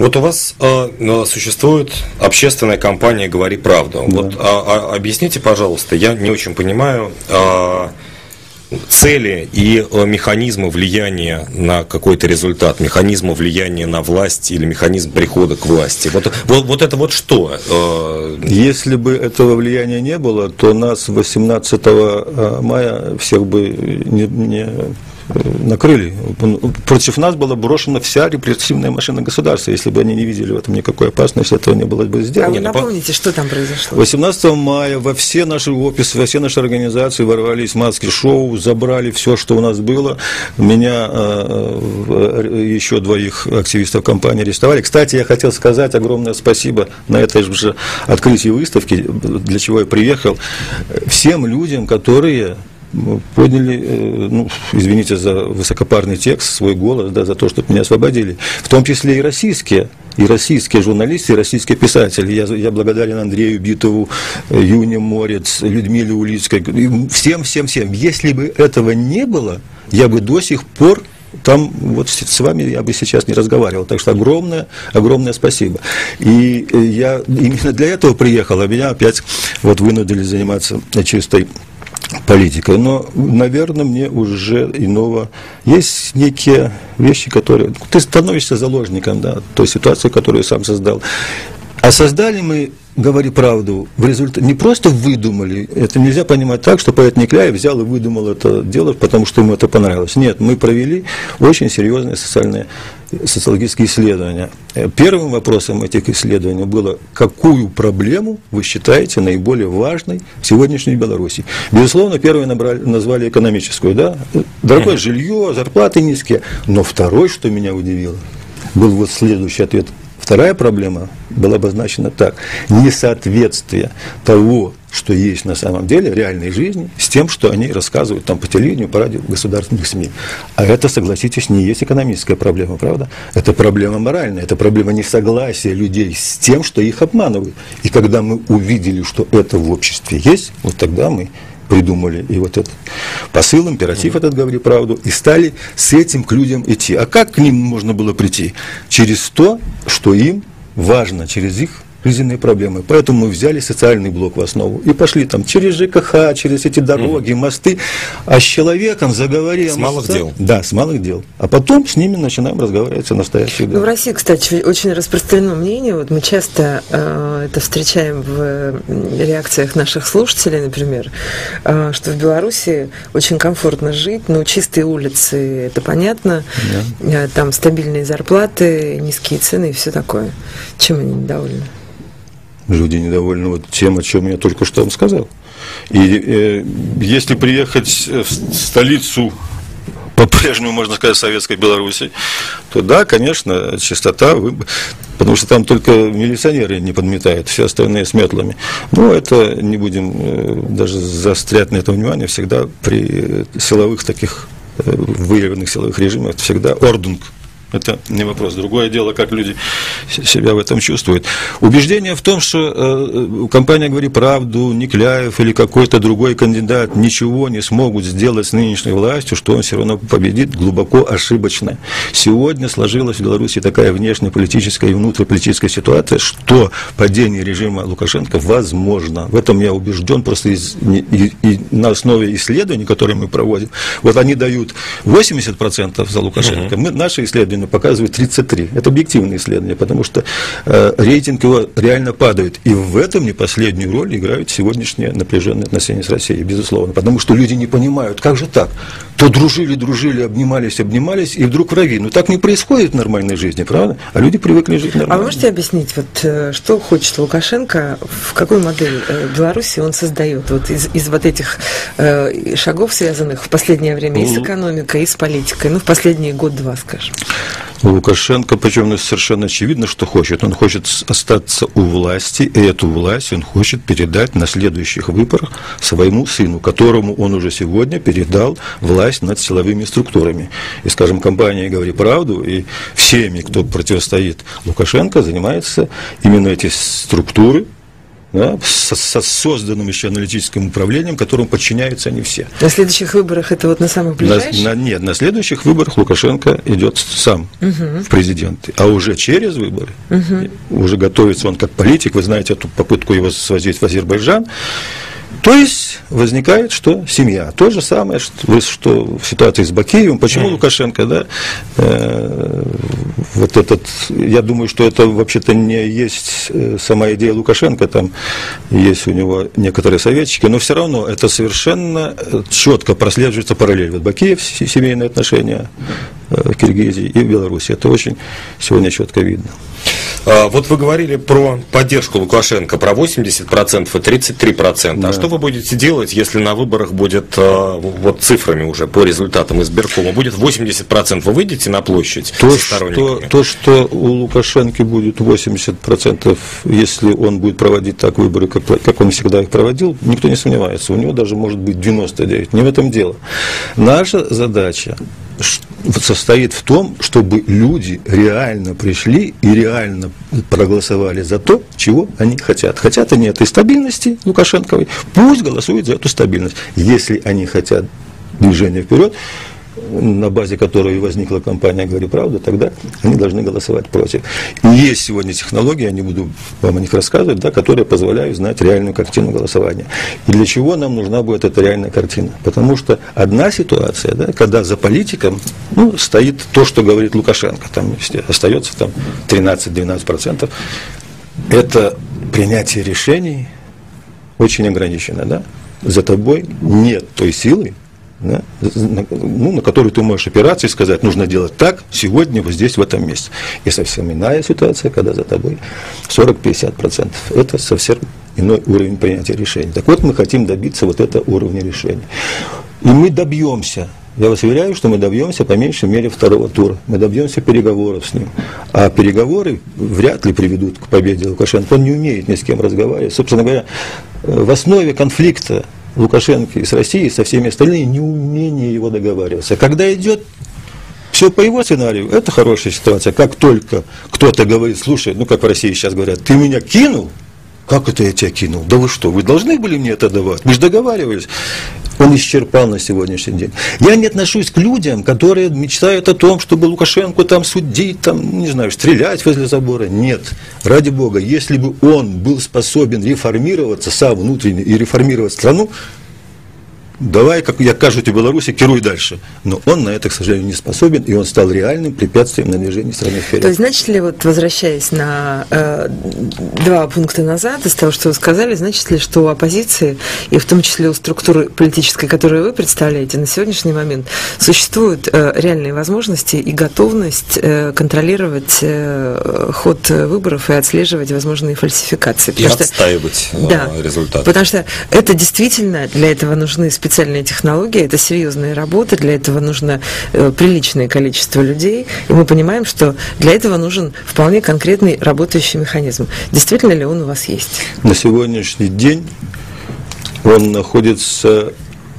Вот у вас э, существует общественная компания «Говори правду». Да. Вот а, а, объясните, пожалуйста, я не очень понимаю а, цели и э, механизмы влияния на какой-то результат, механизмы влияния на власть или механизм прихода к власти. Вот, вот, вот это вот что? Э, Если бы этого влияния не было, то нас 18 э, мая всех бы не, не накрыли. Против нас была брошена вся репрессивная машина государства. Если бы они не видели в этом никакой опасности, этого не было бы сделано. А вы напомните, что там произошло? 18 мая во все наши офисы, во все наши организации ворвались маски-шоу, забрали все, что у нас было. Меня э, э, еще двоих активистов компании арестовали. Кстати, я хотел сказать огромное спасибо на этой же открытии выставки, для чего я приехал, всем людям, которые подняли, э, ну, извините за высокопарный текст, свой голос, да, за то, чтобы меня освободили. В том числе и российские, и российские журналисты, и российские писатели. Я, я благодарен Андрею Битову, э, Юне Морец, Людмиле Улицкой, всем, всем, всем. Если бы этого не было, я бы до сих пор там вот с вами я бы сейчас не разговаривал. Так что огромное, огромное спасибо. И э, я именно для этого приехал, а меня опять вот вынудили заниматься чистой политикой. Но, наверное, мне уже иного... Есть некие вещи, которые... Ты становишься заложником да, той ситуации, которую сам создал. А создали мы говори правду, в результате не просто выдумали, это нельзя понимать так, что поэт Никляев взял и выдумал это дело, потому что ему это понравилось. Нет, мы провели очень серьезные социальные, социологические исследования. Первым вопросом этих исследований было, какую проблему вы считаете наиболее важной в сегодняшней Беларуси. Безусловно, первое набрали, назвали экономическую, да, дорогое жилье, зарплаты низкие, но второй, что меня удивило, был вот следующий ответ – Вторая проблема была обозначена так. Несоответствие того, что есть на самом деле, реальной жизни, с тем, что они рассказывают там по телевидению, по радио, государственных СМИ. А это, согласитесь, не есть экономическая проблема, правда? Это проблема моральная, это проблема несогласия людей с тем, что их обманывают. И когда мы увидели, что это в обществе есть, вот тогда мы придумали и вот этот посыл, императив этот «говори правду», и стали с этим к людям идти. А как к ним можно было прийти? Через то, что им важно, через их жизненные проблемы. Поэтому мы взяли социальный блок в основу и пошли там через ЖКХ, через эти дороги, мосты, а с человеком заговорим. С малых со... дел. Да, с малых дел. А потом с ними начинаем разговаривать о настоящих Ну, в России, кстати, очень распространено мнение, вот мы часто э, это встречаем в реакциях наших слушателей, например, э, что в Беларуси очень комфортно жить, но чистые улицы, это понятно, да. э, там стабильные зарплаты, низкие цены и все такое. Чем они недовольны? Люди недовольны вот тем, о чем я только что вам сказал. И э, если приехать в столицу по-прежнему, можно сказать, Советской Беларуси, то да, конечно, чистота, потому что там только милиционеры не подметают, все остальные с метлами. Но это не будем э, даже заострять на этом внимание, всегда при силовых таких э, выявленных силовых режимах всегда ордунг это не вопрос. Другое дело, как люди себя в этом чувствуют. Убеждение в том, что э, компания говорит правду, Никляев или какой-то другой кандидат ничего не смогут сделать с нынешней властью, что он все равно победит, глубоко ошибочно. Сегодня сложилась в Беларуси такая внешнеполитическая и внутриполитическая ситуация, что падение режима Лукашенко возможно. В этом я убежден просто из, и, и на основе исследований, которые мы проводим. Вот они дают 80% за Лукашенко. Мы, наши исследования исследование показывает 33. Это объективное исследование, потому что э, рейтинг его реально падает. И в этом не последнюю роль играют сегодняшние напряженные отношения с Россией, безусловно. Потому что люди не понимают, как же так? То дружили, дружили, обнимались, обнимались, и вдруг враги. Ну так не происходит в нормальной жизни, правда? А люди привыкли жить нормально. А вы можете объяснить, вот, э, что хочет Лукашенко, в какую модель э, Беларуси он создает? Вот из, из вот этих э, шагов, связанных в последнее время и с ну, экономикой, и с политикой, ну, в последние год-два, скажем. Лукашенко, причем совершенно очевидно, что хочет. Он хочет остаться у власти, и эту власть он хочет передать на следующих выборах своему сыну, которому он уже сегодня передал власть над силовыми структурами. И, скажем, компания «Говори правду» и всеми, кто противостоит Лукашенко, занимается именно эти структуры да, со, со созданным еще аналитическим управлением, которому подчиняются они все. На следующих выборах это вот на самых ближайших? На, на, нет, на следующих выборах Лукашенко идет сам угу. в президенты, а уже через выборы, угу. уже готовится он как политик, вы знаете эту попытку его свозить в Азербайджан, то есть возникает, что семья. То же самое, что, что в ситуации с Бакеевым. Почему mm. Лукашенко, да, э, вот этот, я думаю, что это вообще-то не есть э, сама идея Лукашенко, там есть у него некоторые советчики, но все равно это совершенно э, четко прослеживается параллель. Вот Бакеев, семейные отношения э, Киргизии и Беларуси. Это очень сегодня четко видно. А, вот вы говорили про поддержку Лукашенко, про 80% и 33%. Да. А что вы будете делать, если на выборах будет, а, вот цифрами уже по результатам избиркома, будет 80%? Вы выйдете на площадь то, что, то, что у Лукашенко будет 80%, если он будет проводить так выборы, как, как он всегда их проводил, никто не сомневается. У него даже может быть 99. Не в этом дело. Наша задача состоит в том, чтобы люди реально пришли и реально проголосовали за то, чего они хотят. Хотят они этой стабильности Лукашенковой, пусть голосуют за эту стабильность. Если они хотят движения вперед, на базе которой возникла компания «Говори правду», тогда они должны голосовать против. И есть сегодня технологии, я не буду вам о них рассказывать, да, которые позволяют знать реальную картину голосования. И для чего нам нужна будет эта реальная картина? Потому что одна ситуация, да, когда за политиком ну, стоит то, что говорит Лукашенко, там остается там 13-12%, это принятие решений очень ограничено, да? За тобой нет той силы, да, ну, на который ты можешь опираться и сказать, нужно делать так, сегодня, вот здесь, в этом месте. И совсем иная ситуация, когда за тобой 40-50%. Это совсем иной уровень принятия решений. Так вот, мы хотим добиться вот этого уровня решений. И мы добьемся, я вас уверяю, что мы добьемся по меньшей мере второго тура. Мы добьемся переговоров с ним. А переговоры вряд ли приведут к победе Лукашенко. Он не умеет ни с кем разговаривать. Собственно говоря, в основе конфликта Лукашенко и с Россией, со всеми остальными, неумение его договариваться. Когда идет все по его сценарию, это хорошая ситуация. Как только кто-то говорит, слушай, ну как в России сейчас говорят, ты меня кинул, как это я тебя кинул? Да вы что, вы должны были мне это давать? Мы же договаривались. Он исчерпал на сегодняшний день. Я не отношусь к людям, которые мечтают о том, чтобы Лукашенко там судить, там, не знаю, стрелять возле забора. Нет. Ради Бога, если бы он был способен реформироваться сам внутренне и реформировать страну, давай, как я кажу тебе, Беларуси, керуй дальше. Но он на это, к сожалению, не способен, и он стал реальным препятствием на движении страны вперед. То есть, значит ли, вот возвращаясь на э, два пункта назад, из того, что вы сказали, значит ли, что у оппозиции, и в том числе у структуры политической, которую вы представляете, на сегодняшний момент существуют э, реальные возможности и готовность э, контролировать э, ход выборов и отслеживать возможные фальсификации? Потому и что, отстаивать э, да, результаты. Потому что это действительно, для этого нужны специалисты, специальные технологии, это серьезная работа, для этого нужно э, приличное количество людей, и мы понимаем, что для этого нужен вполне конкретный работающий механизм. Действительно ли он у вас есть? На сегодняшний день он находится,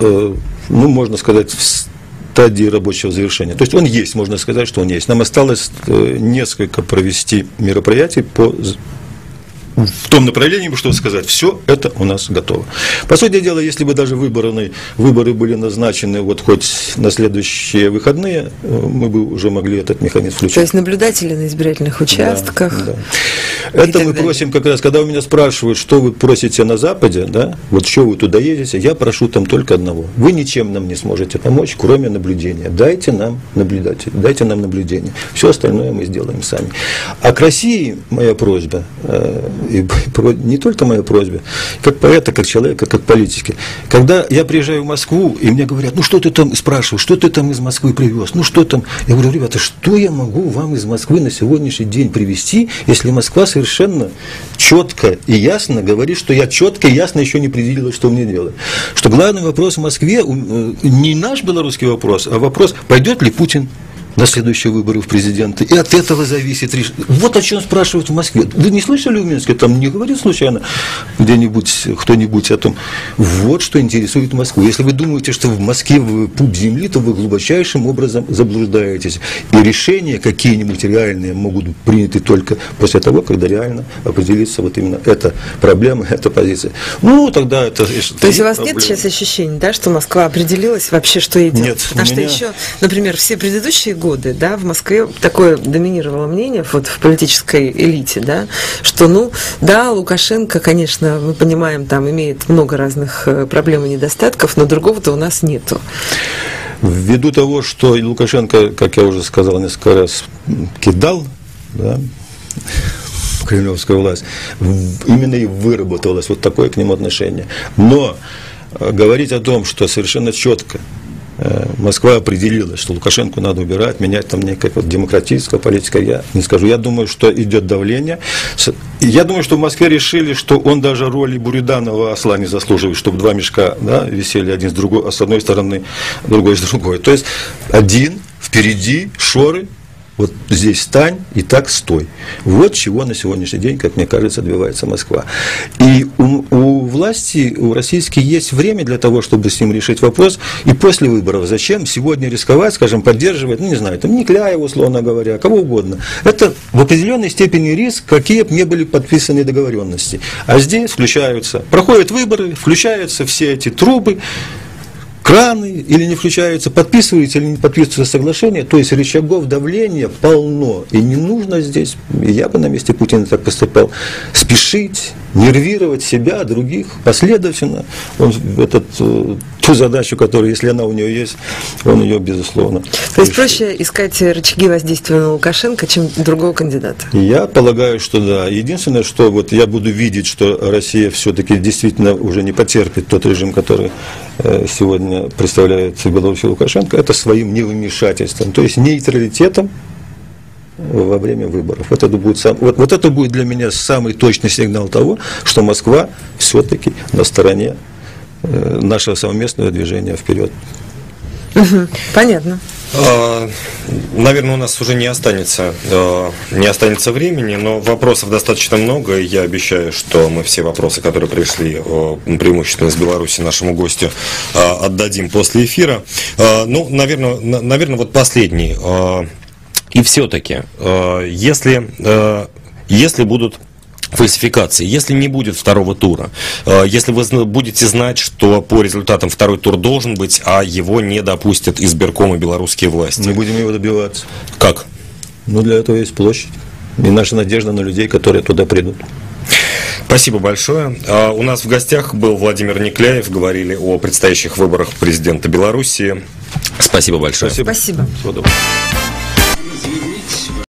э, ну, можно сказать, в стадии рабочего завершения. То есть он есть, можно сказать, что он есть. Нам осталось э, несколько провести мероприятий по в том направлении, что сказать, все это у нас готово. По сути дела, если бы даже выборы, выборы были назначены вот хоть на следующие выходные, мы бы уже могли этот механизм включить. То есть наблюдатели на избирательных участках. Да, да. Это мы просим как раз, когда у меня спрашивают, что вы просите на Западе, да, вот что вы туда едете, я прошу там только одного. Вы ничем нам не сможете помочь, кроме наблюдения. Дайте нам наблюдатель, дайте нам наблюдение. Все остальное мы сделаем сами. А к России моя просьба, э, и не только моя просьба, как поэта, как человека, как политики. Когда я приезжаю в Москву, и мне говорят, ну что ты там, спрашиваю, что ты там из Москвы привез, ну что там, я говорю, ребята, что я могу вам из Москвы на сегодняшний день привезти, если Москва совершенно четко и ясно говорит, что я четко и ясно еще не определила, что мне делать. Что главный вопрос в Москве э, не наш белорусский вопрос, а вопрос, пойдет ли Путин на следующие выборы в президенты. И от этого зависит решение. Вот о чем спрашивают в Москве. Вы не слышали в Минске? Там не говорит случайно где-нибудь кто-нибудь о том. Вот что интересует Москву. Если вы думаете, что в Москве вы пуп земли, то вы глубочайшим образом заблуждаетесь. И решения какие-нибудь реальные могут быть приняты только после того, когда реально определится вот именно эта проблема, эта позиция. Ну, тогда это... То есть у вас проблемы. нет сейчас ощущения, да, что Москва определилась вообще, что идет? Нет. Потому что меня... еще, например, все предыдущие годы, да, в Москве такое доминировало мнение вот в политической элите, да, что, ну, да, Лукашенко, конечно, мы понимаем, там имеет много разных э, проблем и недостатков, но другого-то у нас нету. Ввиду того, что Лукашенко, как я уже сказал несколько раз, кидал, да, кремлевская власть, именно и выработалось вот такое к нему отношение. Но э, говорить о том, что совершенно четко Москва определила, что Лукашенко надо убирать, менять там некая вот демократическая политика, я не скажу. Я думаю, что идет давление. Я думаю, что в Москве решили, что он даже роли Буриданова осла не заслуживает, чтобы два мешка да, висели один с другой, а с одной стороны, другой с другой. То есть один впереди, шоры, вот здесь стань и так стой. Вот чего на сегодняшний день, как мне кажется, добивается Москва. И у, у власти, у российской есть время для того, чтобы с ним решить вопрос. И после выборов зачем сегодня рисковать, скажем, поддерживать, ну не знаю, там Никляева, условно говоря, кого угодно. Это в определенной степени риск, какие бы не были подписаны договоренности. А здесь включаются, проходят выборы, включаются все эти трубы, краны или не включаются, подписываются или не подписываются соглашения, то есть рычагов давления полно, и не нужно здесь, я бы на месте Путина так поступал, спешить, нервировать себя, других, последовательно, он этот, э, ту задачу, которая, если она у него есть, он ее, безусловно, То есть проще искать рычаги воздействия на Лукашенко, чем другого кандидата? Я полагаю, что да. Единственное, что вот я буду видеть, что Россия все-таки действительно уже не потерпит тот режим, который э, сегодня представляет в Беларуси Лукашенко, это своим невмешательством, то есть нейтралитетом во время выборов. Вот это, будет сам, вот, вот это будет для меня самый точный сигнал того, что Москва все-таки на стороне Э, нашего совместного движения вперед. понятно. А, наверное, у нас уже не останется, э, не останется времени, но вопросов достаточно много, и я обещаю, что мы все вопросы, которые пришли э, преимущественно из Беларуси нашему гостю, отдадим после эфира. Ну, наверное, наверное вот последний. И все-таки, если, если будут фальсификации. Если не будет второго тура, э, если вы будете знать, что по результатам второй тур должен быть, а его не допустят избирком и белорусские власти. Мы будем его добиваться. Как? Ну, для этого есть площадь. И наша надежда на людей, которые туда придут. Спасибо большое. А, у нас в гостях был Владимир Никляев. Говорили о предстоящих выборах президента Беларуси. Спасибо большое. Спасибо. Спасибо. Всего доброго.